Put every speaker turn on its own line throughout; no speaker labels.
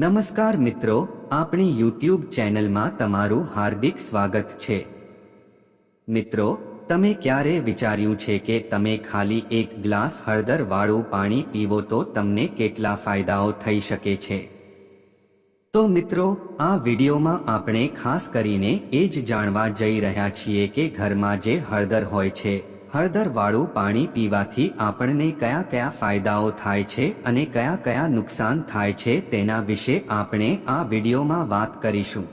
નમસ્કાર મિત્રો, આપણી યુટ્યુબ ચેનલમાં તમારું હાર્દિક સ્વાગત છે. મિત્રો, તમે ક્યારે વિચાર્યું છે કે તમે ખાલી એક ગ્લાસ હળદરવાળું પાણી પીવો તો તમને કેટલા ફાયદાઓ થઈ શકે છે? તો મિત્રો, આ વિડીયોમાં આપણે ખાસ કરીને એ જ જાણવા જઈ રહ્યા છીએ કે ઘરમાં જે હળદર હોય છે હળદર વાળું પાણી પીવાથી આપણને કયા કયા ફાયદાઓ થાય છે અને કયા કયા નુકસાન થાય છે તેના વિશે આપણે આ વિડીયોમાં વાત કરીશું.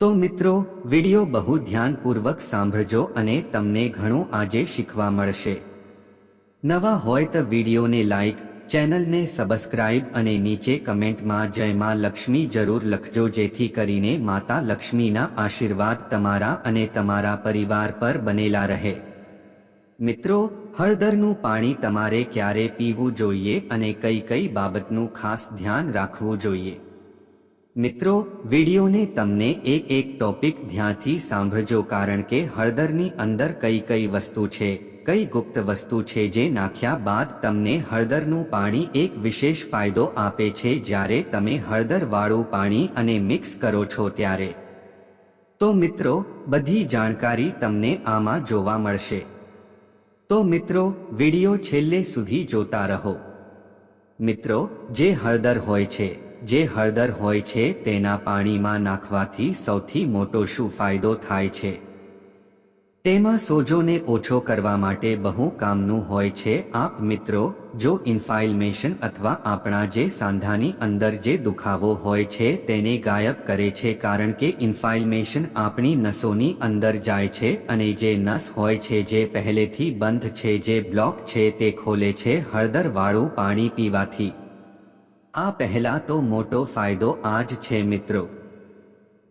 તો મિત્રો, વીડિયો બહુ ધ્યાનપૂર્વક સાંભળજો અને તમને ઘણું આજે શીખવા મળશે. નવા હોય તો વિડીયોને લાઈક, ચેનલને સબસ્ક્રાઇબ અને નીચે કમેન્ટમાં જય માં લક્ષ્મી જરૂર લખજો જેથી કરીને માતા લક્ષ્મીના આશીર્વાદ તમારા અને તમારા પરિવાર પર બનેલા રહે. મિત્રો, હળદરનું પાણી તમારે ક્યારે પીવું જોઈએ અને કઈ કઈ બાબતનું ખાસ ધ્યાન રાખવું જોઈએ? મિત્રો, વિડીયોને તમને એક એક ટોપિક ધ્યાનથી સાંભળજો કારણ કે હળદરની અંદર કઈ કઈ વસ્તુ છે, કઈ ગુપ્ત વસ્તુ છે જે નાખ્યા બાદ તમને હળદરનું પાણી એક વિશેષ ફાયદો આપે છે જ્યારે તમે હળદરવાળું પાણી અને મિક્સ કરો છો ત્યારે. તો મિત્રો, બધી જાણકારી તમને આમાં જોવા મળશે. તો મિત્રો, વિડિયો છેલ્લે સુધી જોતા રહો. મિત્રો, જે હળદર હોય છે, જે હળદર હોય છે તેના પાણીમાં નાખવાથી સૌથી મોટો શું ફાયદો થાય છે? તેમાં સોજોને ઓછો કરવા માટે બહુ કામનું હોય છે. આપ મિત્રો, જો ઇન્ફાઇલમેશન અથવા આપણા જે સાંધાની અંદર જે દુખાવો હોય છે તેને ગાયબ કરે છે કારણ કે ઇન્ફાઇલમેશન આપણી નસોની અંદર જાય છે અને જે નસ હોય છે જે પહેલેથી બંધ છે, જે બ્લોક છે તે ખોલે છે હળદરવાળું પાણી પીવાથી. આ પહેલા તો મોટો ફાયદો આ જ છે મિત્રો.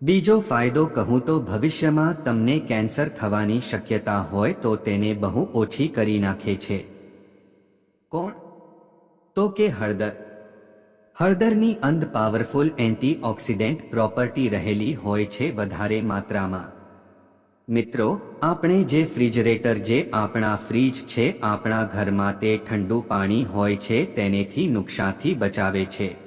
બીજો ફાયદો કહું તો ભવિષ્યમાં તમને કેન્સર થવાની શક્યતા હોય તો તેને બહુ ઓછી કરી નાખે છે. કોણ? તો કે હળદર. હળદરની અંદ પાવરફુલ એન્ટીઓક્સિડન્ટ પ્રોપર્ટી રહેલી હોય છે વધારે માત્રામાં. મિત્રો, આપણે જે ફ્રિજરેટર જે આપણા ફ્રીજ છે, આપણા ઘરમાં તે ઠંડુ પાણી હોય છે, તેનેથી નુકસાનથી બચાવે છે.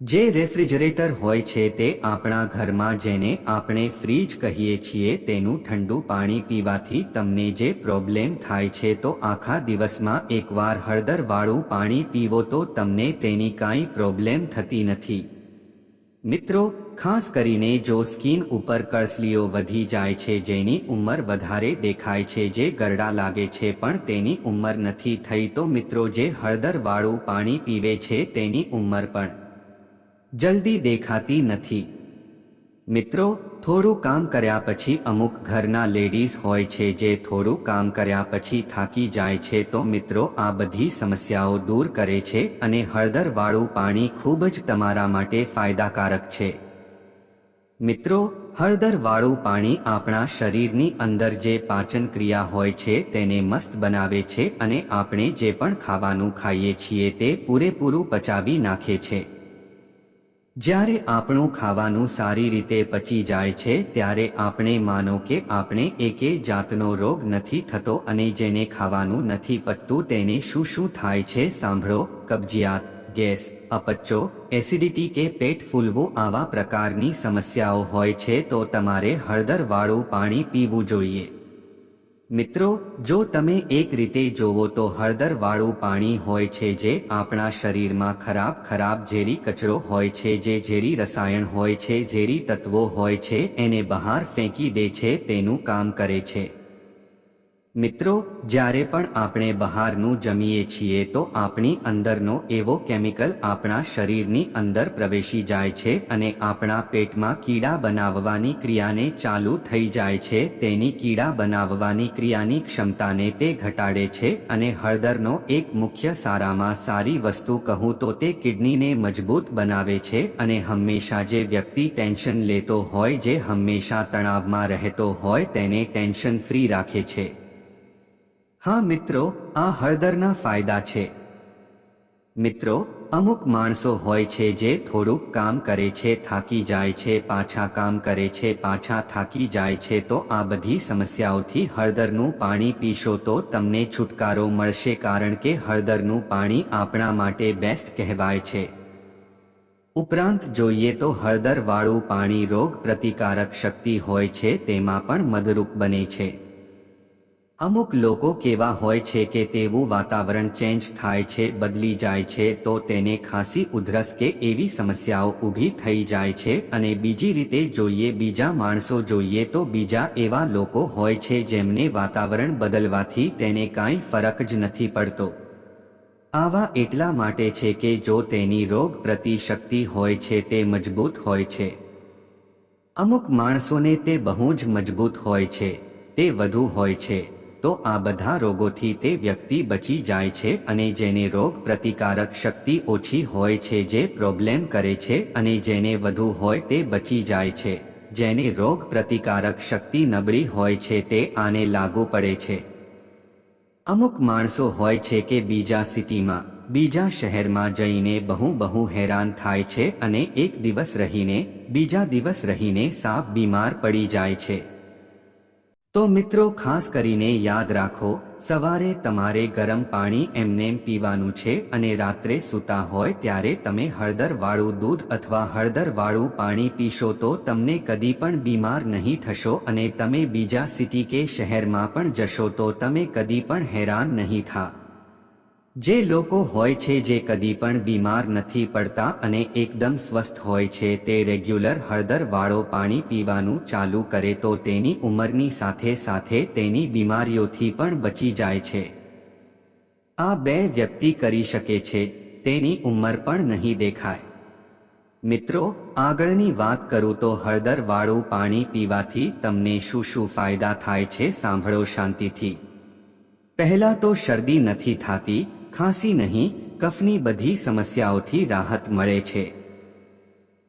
જે રેફ્રિજરેટર હોય છે તે આપણા ઘરમાં જેને આપણે ફ્રીજ કહીએ છીએ તેનું ઠંડુ પાણી પીવાથી તમને જે પ્રોબ્લેમ થાય છે તો આખા દિવસમાં એકવાર હળદરવાળું પાણી પીવો તો તમને તેની કાંઈ પ્રોબ્લેમ થતી નથી. મિત્રો, ખાસ કરીને જો સ્કિન ઉપર કળસલીઓ વધી જાય છે જેની ઉંમર વધારે દેખાય છે જે ગરડા લાગે છે પણ તેની ઉંમર નથી થઈ તો મિત્રો જે હળદરવાળું પાણી પીવે છે તેની ઉંમર પણ જલ્દી દેખાતી નથી. મિત્રો, થોડું કામ કર્યા પછી અમુક ઘરના લેડીઝ હોય છે જે થોડું કામ કર્યા પછી થાકી જાય છે તો મિત્રો, આ બધી સમસ્યાઓ દૂર કરે છે અને હળદરવાળું પાણી ખૂબ જ તમારા માટે ફાયદાકારક છે. મિત્રો, હળદરવાળું પાણી આપણા શરીરની અંદર જે પાચન ક્રિયા હોય છે તેને મસ્ત બનાવે છે અને આપણે જે પણ ખાવાનું ખાઈએ છીએ તે પૂરેપૂરું પચાવી નાખે છે. જ્યારે આપણું ખાવાનું સારી રીતે પચી જાય છે, ત્યારે આપણે માનો કે આપણે એકે જાતનો રોગ નથી થતો અને જેને ખાવાનું નથી પચતું તેને શું શું થાય છે સાંભળો. કબજિયાત, ગેસ, અપચો, એસિડિટી કે પેટ ફૂલવું આવા પ્રકારની સમસ્યાઓ હોય છે તો તમારે હળદરવાળું પાણી પીવું જોઈએ. મિત્રો, જો તમે એક રીતે જોવો તો હળદરવાળું પાણી હોય છે જે આપણા શરીરમાં ખરાબ ખરાબ ઝેરી કચરો હોય છે, જે ઝેરી રસાયણ હોય છે, ઝેરી તત્વો હોય છે, એને બહાર ફેંકી દે છે, તેનું કામ કરે છે. મિત્રો, જ્યારે પણ આપણે બહારનું જમીએ છીએ તો આપણી અંદરનો એવો કેમિકલ આપણા શરીરની અંદર પ્રવેશી જાય છે અને આપણા પેટમાં કીડા બનાવવાની ક્રિયાને ચાલુ થઈ જાય છે. તેની કીડા બનાવવાની ક્રિયાની ક્ષમતાને તે ઘટાડે છે અને હળદરનો એક મુખ્ય સારામાં સારી વસ્તુ કહું તો તે કિડનીને મજબૂત બનાવે છે અને હંમેશા જે વ્યક્તિ ટેન્શન લેતો હોય, જે હંમેશા તણાવમાં રહેતો હોય, તેને ટેન્શન ફ્રી રાખે છે. હા મિત્રો, આ હળદરના ફાયદા છે. મિત્રો, અમુક માણસો હોય છે જે થોડુંક કામ કરે છે, થાકી જાય છે, પાછા કામ કરે છે, પાછા થાકી જાય છે, તો આ બધી સમસ્યાઓથી હળદરનું પાણી પીશો તો તમને છુટકારો મળશે કારણ કે હળદરનું પાણી આપણા માટે બેસ્ટ કહેવાય છે. ઉપરાંત જોઈએ તો હળદરવાળું પાણી રોગ પ્રતિકારક શક્તિ હોય છે, તેમાં પણ મદરૂપ બને છે. અમુક લોકો કેવા હોય છે કે તેવું વાતાવરણ ચેન્જ થાય છે, બદલી જાય છે, તો તેને ખાંસી, ઉધરસ કે એવી સમસ્યાઓ ઊભી થઈ જાય છે અને બીજી રીતે જોઈએ બીજા માણસો જોઈએ તો બીજા એવા લોકો હોય છે જેમને વાતાવરણ બદલવાથી તેને કાંઈ ફરક જ નથી પડતો. આવા એટલા માટે છે કે જો તેની રોગ પ્રતિશક્તિ હોય છે તે મજબૂત હોય છે. અમુક માણસોને તે બહુ જ મજબૂત હોય છે, તે વધુ હોય છે. તો આ બધા રોગોથી તે વ્યક્તિ બચી જાય છે અને જેને રોગ પ્રતિકારક શક્તિ ઓછી હોય છે, જે પ્રોબ્લેમ કરે છે અને જેને વધુ હોય તે બચી જાય છે. જેને રોગ પ્રતિકારક શક્તિ નબળી હોય છે તે આને લાગુ પડે છે. અમુક માણસો હોય છે કે બીજા સિટીમાં, બીજા શહેરમાં જઈને બહુ બહુ હેરાન થાય છે અને એક દિવસ રહીને, બીજા દિવસ રહીને સાફ બીમાર પડી જાય છે. તો મિત્રો, ખાસ કરીને યાદ રાખો, સવારે તમારે ગરમ પાણી એમનેમ પીવાનું છે અને રાત્રે સૂતા હોય ત્યારે તમે હળદરવાળું દૂધ અથવા હળદરવાળું પાણી પીશો તો તમને કદી પણ બીમાર નહીં થશો અને તમે બીજા સિટી કે શહેરમાં પણ જશો તો તમે કદી પણ હેરાન નહીં થા. જે લોકો હોય છે જે કદી પણ બીમાર નથી પડતા અને એકદમ સ્વસ્થ હોય છે, તે રેગ્યુલર હળદર વાળો પાણી પીવાનું ચાલુ કરે તો તેની ઉંમરની સાથે સાથે તેની બીમારીઓથી પણ બચી જાય છે. આ બે વ્યક્તિ કરી શકે છે, તેની ઉંમર પણ નહીં દેખાય. મિત્રો, આગળની વાત કરું તો હળદર વાળું પાણી પીવાથી તમને શું શું ફાયદા થાય છે સાંભળો શાંતિથી. પહેલા તો શરદી નથી થતી ખાંસી નહીં, કફની બધી સમસ્યાઓથી રાહત મળે છે.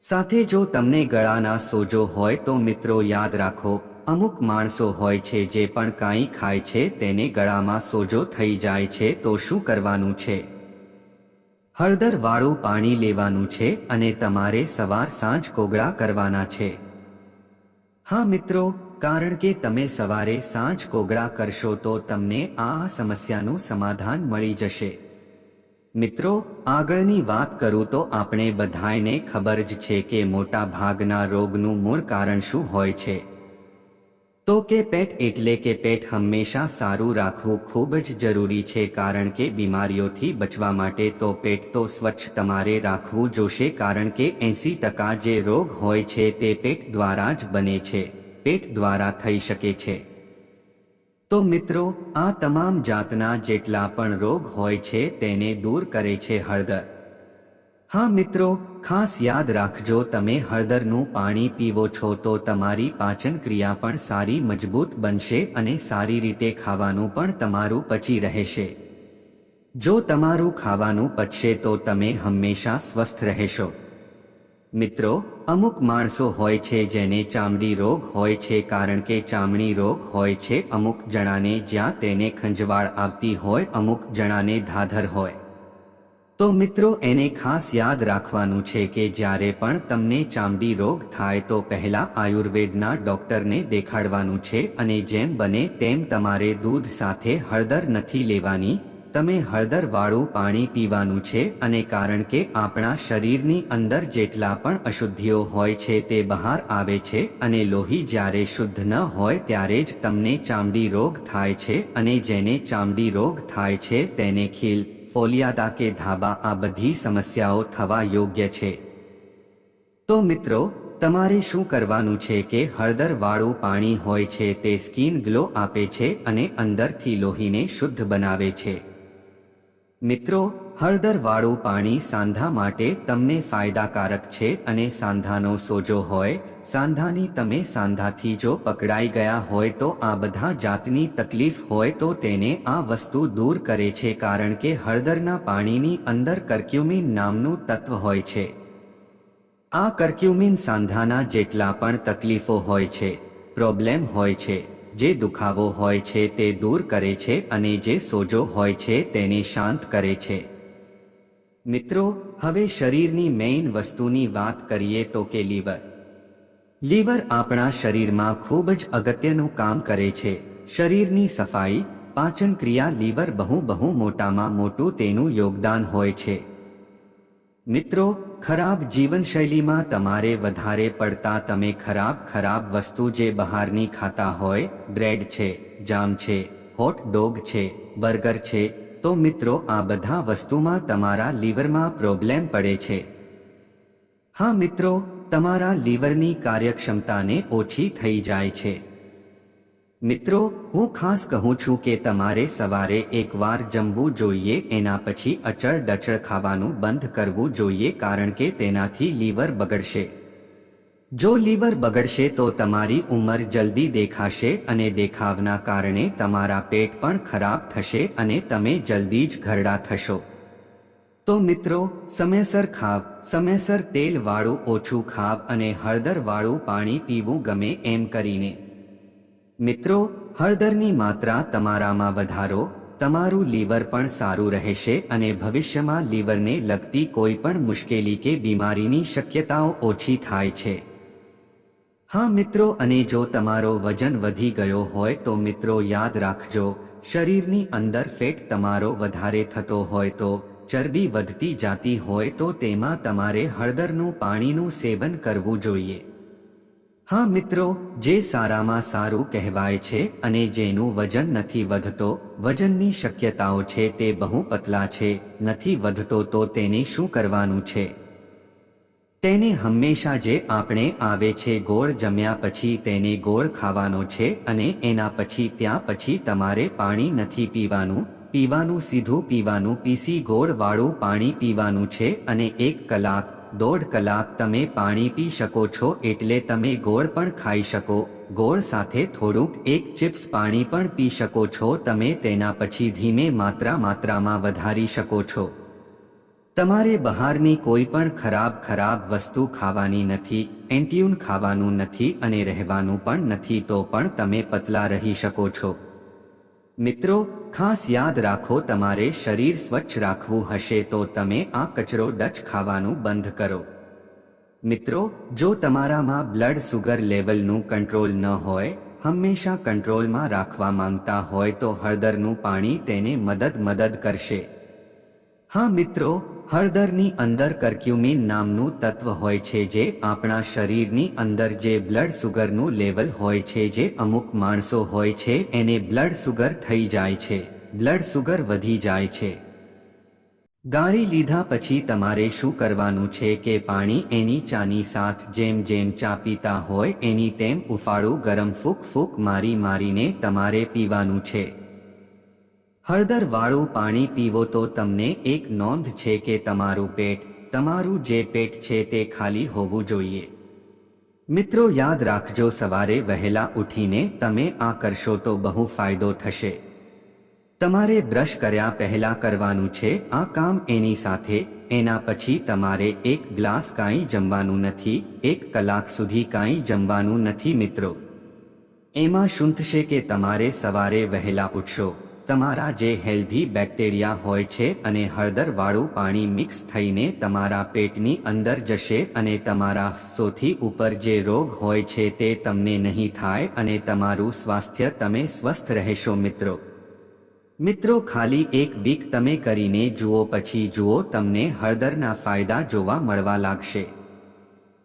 સાથે જો તમને ગળાના સોજો હોય તો મિત્રો યાદ રાખો, અમુક માણસો હોય છે જે પણ કાંઈ ખાય છે તેને ગળામાં સોજો થઈ જાય છે તો શું કરવાનું છે? હળદર વાળું પાણી લેવાનું છે અને તમારે સવાર સાંજ કોગળા કરવાના છે. હા મિત્રો કારણ કે તમે સવારે સાંજ કોગળા કરશો તો તમને આ સમસ્યાનું સમાધાન મળી જશે. મિત્રો, આગળની વાત કરું તો આપણે બધાને ખબર જ છે કે મોટા ભાગના રોગનું મૂળ કારણ શું હોય છે. તો કે પેટ એટલે કે પેટ હંમેશા સારું રાખવું ખૂબ જ જરૂરી છે કારણ કે બીમારીઓથી બચવા માટે તો પેટ તો સ્વચ્છ તમારે રાખવું જોશે કારણ કે એંસી ટકા જે રોગ હોય છે તે પેટ દ્વારા જ બને છે. પેટ દ્વારા થઈ શકે છે. તો મિત્રો, આ તમામ જાતના જેટલા પણ રોગ હોય છે તેને દૂર કરે છે હળદર. હા મિત્રો, ખાસ યાદ રાખજો, તમે હળદરનું પાણી પીવો છો તો તમારી પાચન ક્રિયા પણ સારી મજબૂત બનશે અને સારી રીતે ખાવાનું પણ તમારું પચી રહેશે. જો તમારું ખાવાનું પચશે તો તમે હંમેશા સ્વસ્થ રહેશો. મિત્રો, અમુક માણસો હોય છે જેને ચામડી રોગ હોય છે કારણ કે ચામડી રોગ હોય છે. અમુક જણાને જ્યાં તેને ખંજવાળ આવતી હોય, અમુક જણાને ધાધર હોય. તો મિત્રો, એને ખાસ યાદ રાખવાનું છે કે જ્યારે પણ તમને ચામડી રોગ થાય તો પહેલા આયુર્વેદના ડોક્ટરને દેખાડવાનું છે અને જેમ બને તેમ તમારે દૂધ સાથે હળદર નથી લેવાની. તમે હળદરવાળું પાણી પીવાનું છે અને કારણ કે આપણા શરીરની અંદર જેટલા પણ અશુદ્ધિઓ હોય છે તે બહાર આવે છે અને લોહી જ્યારે શુદ્ધ ન હોય ત્યારે જ તમને ચામડી રોગ થાય છે અને જેને ચામડી રોગ થાય છે તેને ખીલ, ફોલિયાદા કે ધાબા આ બધી સમસ્યાઓ થવા યોગ્ય છે. તો મિત્રો, તમારે શું કરવાનું છે કે હળદર વાળું પાણી હોય છે તે સ્કિન ગ્લો આપે છે અને અંદરથી લોહીને શુદ્ધ બનાવે છે. મિત્રો, હળદરવાળું પાણી સાંધા માટે તમને ફાયદાકારક છે અને સાંધાનો સોજો હોય, સાંધાની તમે સાંધાથી જો પકડાઈ ગયા હોય તો આ બધા જાતની તકલીફ હોય તો તેને આ વસ્તુ દૂર કરે છે કારણ કે હળદરના પાણીની અંદર કર્ક્યુમિન નામનું તત્વ હોય છે. આ કર્ક્યુમિન સાંધાના જેટલા પણ તકલીફો હોય છે, પ્રોબ્લેમ હોય છે. જે દુખાવો હોય છે તે દૂર કરે છે અને જે સોજો હોય છે તેને શાંત કરે છે. મિત્રો, હવે શરીરની મેઇન વસ્તુની વાત કરીએ તો કે લીવર. લીવર આપણા શરીરમાં ખૂબ જ અગત્યનું કામ કરે છે. શરીરની સફાઈ પાચન ક્રિયા લીવર બહુ બહુ મોટામાં મોટું તેનું યોગદાન હોય છે. મિત્રો, ખરાબ જીવનશૈલીમાં તમારે વધારે પડતા તમે ખરાબ ખરાબ વસ્તુ જે બહારની ખાતા હોય, બ્રેડ છે, જામ છે, હોટ ડોગ છે, બર્ગર છે, તો મિત્રો, આ બધા વસ્તુમાં તમારા લીવરમાં પ્રોબ્લેમ પડે છે. હા મિત્રો, તમારા લીવરની કાર્યક્ષમતાને ઓછી થઈ જાય છે. મિત્રો, હું ખાસ કહું છું કે તમારે સવારે એકવાર જમવું જોઈએ, એના પછી અચળ ડચળ ખાવાનું બંધ કરવું જોઈએ કારણ કે તેનાથી લીવર બગડશે. જો લીવર બગડશે તો તમારી ઉંમર જલ્દી દેખાશે અને દેખાવના કારણે તમારા પેટ પણ ખરાબ થશે અને તમે જલ્દી જ ઘરડા થશો. તો મિત્રો, સમયસર ખાવ, સમયસર તેલવાળું ઓછું ખાવ અને હળદરવાળું પાણી પીવું ગમે એમ કરીને. મિત્રો, હળદરની માત્રા તમારામાં વધારો, તમારું લીવર પણ સારું રહેશે અને ભવિષ્યમાં લીવરને લગતી કોઈ પણ મુશ્કેલી કે બીમારીની શક્યતાઓ ઓછી થાય છે. હા મિત્રો, અને જો તમારો વજન વધી ગયો હોય તો મિત્રો યાદ રાખજો, શરીરની અંદર ફેટ તમારો વધારે થતો હોય તો, ચરબી વધતી જાતી હોય તો તેમાં તમારે હળદરનું પાણીનું સેવન કરવું જોઈએ. હા મિત્રો, જે સારામાં સારું કહેવાય છે અને જેનું વજન નથી વધતો, વજનની શક્યતાઓ છે તે બહુ પતલા છે, નથી વધતો તો તેને શું કરવાનું છે? તેને હંમેશા જે આપણે આવે છે ગોળ જમ્યા પછી તેને ગોળ ખાવાનો છે અને એના પછી ત્યાં પછી તમારે પાણી નથી પીવાનું પીવાનું સીધું પીવાનું, પીસી ગોળ વાળું પાણી પીવાનું છે અને એક કલાક દોઢ કલાક તમે પાણી પી શકો છો એટલે તમે ગોળ પણ ખાઈ શકો. ગોળ સાથે થોડુંક એક ચિપ્સ પાણી પણ પી શકો છો. તમે તેના પછી ધીમે માત્રા માત્રામાં વધારી શકો છો. તમારે બહારની કોઈ પણ ખરાબ ખરાબ વસ્તુ ખાવાની નથી, એન્ટ્યુન ખાવાનું નથી અને રહેવાનું પણ નથી તો પણ તમે પતલા રહી શકો છો. મિત્રો, ખાસ યાદ રાખો, તમારે શરીર સ્વચ્છ રાખવું હશે તો તમે આ કચરો ડચ ખાવાનું બંધ કરો. મિત્રો, જો તમારામાં બ્લડ સુગર લેવલનું કંટ્રોલ ન હોય, હંમેશા કંટ્રોલમાં રાખવા માંગતા હોય તો હળદરનું પાણી તેને મદદ મદદ કરશે. હા મિત્રો હળદરની અંદર કર્ક્યુમિન નામનું તત્વ હોય છે જે આપણા શરીરની અંદર જે બ્લડ સુગરનું લેવલ હોય છે જે અમુક માણસો હોય છે, એને બ્લડ સુગર થઈ જાય છે. બ્લડ સુગર વધી જાય છે. ગાળી લીધા પછી તમારે શું કરવાનું છે કે પાણી એની ચાની સાથ જેમ જેમ ચા પીતા હોય એની તેમ ઉફાળું ગરમ ફૂક ફૂક મારી મારીને તમારે પીવાનું છે. હળદર વાળું પાણી પીવો તો તમને એક નોંધ છે કે તમારું પેટ, તમારું જે પેટ છે તે ખાલી હોવું જોઈએ. મિત્રો યાદ રાખજો સવારે વહેલા ઉઠીને તમે આ કરશો તો બહુ ફાયદો થશે. તમારે બ્રશ કર્યા પહેલા કરવાનું છે, આ કામ એની સાથે, એના પછી તમારે એક ગ્લાસ કાંઈ જમવાનું નથી, એક કલાક સુધી કાંઈ જમવાનું નથી મિત્રો. એમાં શું થશે કે તમારે સવારે વહેલા ઉઠશો. તમારા જે હેલ્ધી બેક્ટેરિયા હોય છે અને હળદરવાળું પાણી મિક્સ થઈને તમારા પેટની અંદર જશે અને તમારા સોથી ઉપર જે રોગ હોય છે તે તમને નહીં થાય અને તમારું સ્વાસ્થ્ય તમે સ્વસ્થ રહેશો મિત્રો. મિત્રો, ખાલી એક વીક તમે કરીને જુઓ, પછી જુઓ, તમને હળદરના ફાયદા જોવા મળવા લાગશે.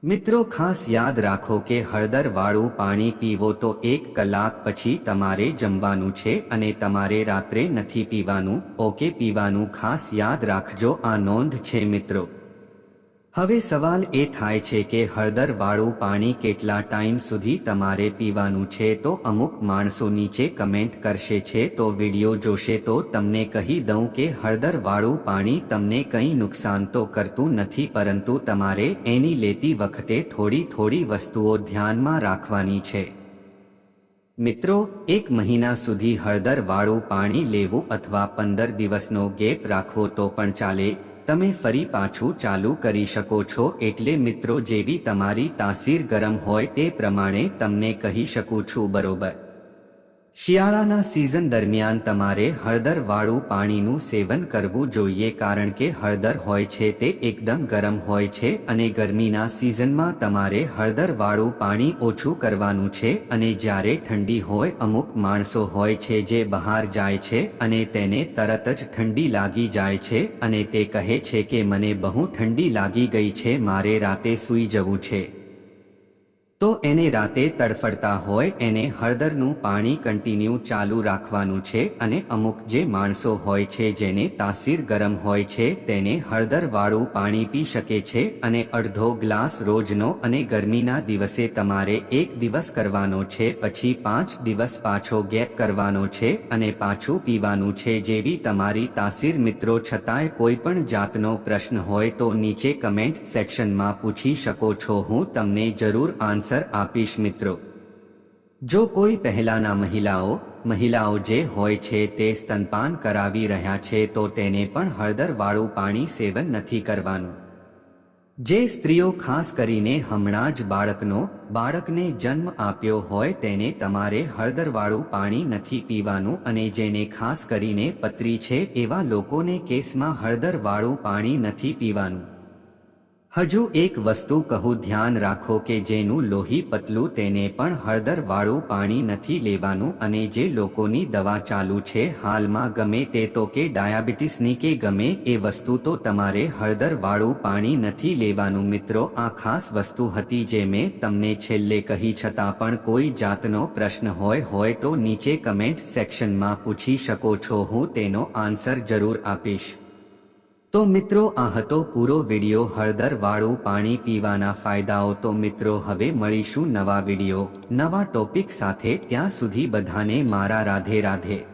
મિત્રો, ખાસ યાદ રાખો કે હળદરવાળું પાણી પીવો તો એક કલાક પછી તમારે જમવાનું છે અને તમારે રાત્રે નથી પીવાનું. ઓકે, પીવાનું ખાસ યાદ રાખજો. આ નોંધ છે મિત્રો. હવે સવાલ એ થાય છે કે હળદરવાળું પાણી કેટલા ટાઈમ સુધી તમારે પીવાનું છે? તો અમુક માણસો નીચે કમેન્ટ કરશે છે, તો વીડિયો જોશે, તો તમને કહી દઉં કે હળદરવાળું પાણી તમને કંઈ નુકસાન તો કરતું નથી, પરંતુ તમારે એની લેતી વખતે થોડી થોડી વસ્તુઓ ધ્યાનમાં રાખવાની છે. મિત્રો, એક મહિના સુધી હળદરવાળું પાણી લેવું અથવા પંદર દિવસનો ગેપ રાખવો તો પણ ચાલે. તમે ફરી પાછું ચાલુ કરી શકો છો એટલે મિત્રો જેવી તમારી તાસીર ગરમ હોય તે પ્રમાણે તમને કહી શકું છું, બરોબર? શિયાળાના સિઝન દરમિયાન તમારે હળદરવાળું પાણીનું સેવન કરવું જોઈએ કારણ કે હળદર હોય છે તે એકદમ ગરમ હોય છે અને ગરમીના સિઝનમાં તમારે હળદરવાળું પાણી ઓછું કરવાનું છે અને જ્યારે ઠંડી હોય અમુક માણસો હોય છે જે બહાર જાય છે અને તેને તરત જ ઠંડી લાગી જાય છે અને તે કહે છે કે મને બહુ ઠંડી લાગી ગઈ છે, મારે રાતે સૂઈ જવું છે. તો એને રાતે તડફડતા હોય એને હળદરનું પાણી કન્ટિન્યુ ચાલુ રાખવાનું છે અને અમુક જે માણસો હોય છે જેને તાસીર ગરમ હોય છે તેને હળદરવાળું પાણી પી શકે છે અને અડધો ગ્લાસ રોજનો અને ગરમીના દિવસે તમારે એક દિવસ કરવાનો છે પછી પાંચ દિવસ પાછો ગેપ કરવાનો છે અને પાછું પીવાનું છે જેવી તમારી તાસીર મિત્રો છતાંય કોઈ પણ જાતનો પ્રશ્ન હોય તો નીચે કમેન્ટ સેક્શનમાં પૂછી શકો છો હું તમને જરૂર આન્સર આપીશ મિત્રો. જો કોઈ પહેલાના મહિલાઓ મહિલાઓ જે હોય છે તે સ્તનપાન કરાવી રહ્યા છે તો તેને પણ હળદરવાળું પાણી સેવન નથી કરવાનું. જે સ્ત્રીઓ ખાસ કરીને હમણાં જ બાળકનો, બાળકને જન્મ આપ્યો હોય તેને તમારે હળદરવાળું પાણી નથી પીવાનું અને જેને ખાસ કરીને પતરી છે એવા લોકોને કેસમાં હળદરવાળું પાણી નથી પીવાનું. હજુ એક વસ્તુ કહું ધ્યાન રાખો કે જેનું લોહી પતલું તેને પણ હળદરવાળું પાણી નથી લેવાનું અને જે લોકોની દવા ચાલુ છે હાલમાં ગમે તે તો કે ડાયાબિટીસની કે ગમે એ વસ્તુ તો તમારે હળદરવાળું પાણી નથી લેવાનું મિત્રો. આ ખાસ વસ્તુ હતી જે મેં તમને છેલ્લે કહી છતાં પણ કોઈ જાતનો પ્રશ્ન હોય હોય તો નીચે કમેન્ટ સેક્શનમાં પૂછી શકો છો. હું તેનો આન્સર જરૂર આપીશ. તો મિત્રો, આ હતો પૂરો વિડિયો. હળદર વાળું પાણી પીવાના ફાયદાઓ તો મિત્રો, હવે મળીશું નવા વિડિયો. નવા ટોપિક સાથે ત્યાં સુધી બધાને મારા રાધે રાધે.